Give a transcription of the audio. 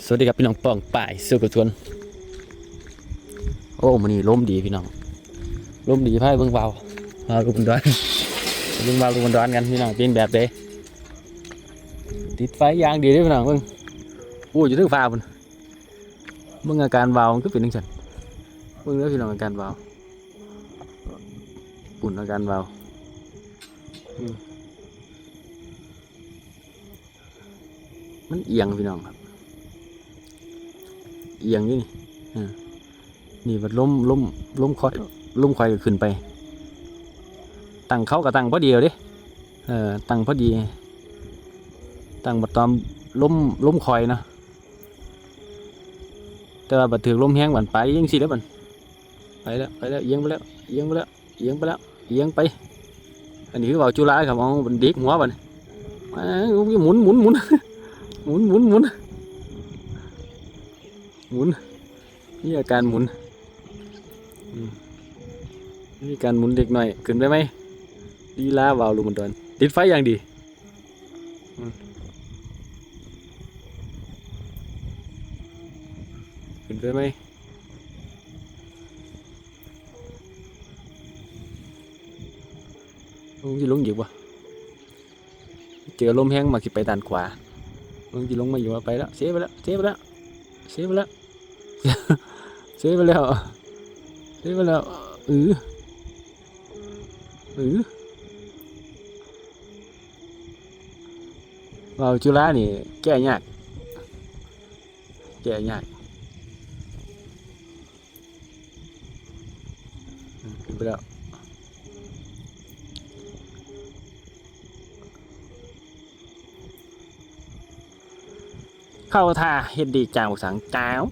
สวัสดีครับพี่น้องป้องป่ายสุกทวน โอ้มันนี่ล้มดีพี่น้องล้มดีไพ่เบิ่งเบาเอาลูกบอลร้อนเบิ่งเบาลูกบอลร้อนกันพี่น้องเป็นแบบเด้ติดไฟยางดีด้อพี่น้องเบิ่งโอ้ยอยู่ถึงฟ้าพุ่นเบิ่งอาการเบามันก็เป็นจังซั่นเบิ่งเด้อพี่น้องอาการเบาปุ่นอาการเบาอืมมันเอียงพี่น้องครับ เอียงอยู่นี่นี่มันล้มล้มล้มคอยล้มคอยก็ขึ้นไป ตั้งเขากับตั้งพอดีเลยเออตั้งพอดี ตั้งบัดตอมล้มล้มคอยนะแต่ว่าบัดถือล้มแห้งบันไปยังสิแล้วบันไปแล้วไปแล้วเอียงไปแล้วเอียงไปแล้วเอียงไปแล้วเอียงไป อันนี้คือเบาจุฬาครับเอาบันเด็กหัวบันอ้าวหมุนหมุนหมุนหมุนหมุนหมุน หมุน นี่อาการหมุนนี่การหมุนเด็กหน่อยขึ้นไปไหมดีลาวาวลูมันดอนติดไฟอย่างดีขึ้นไปไหมลงจะลงอยู่ปะเจอลมแห้งมาคิดไปด้านขวาลงจะลงมาอยู่วะไปแล้วเสียไปแล้วเสียไปแล้วเสียไปแล้ว เสียไปแล้วเสียไปแล้วเออเอเราจุฬานี่ แก้ยากแก้ยากขึ้นไปแล้วเข้าท่าเฮ็ดดีจางบักสังจ้าว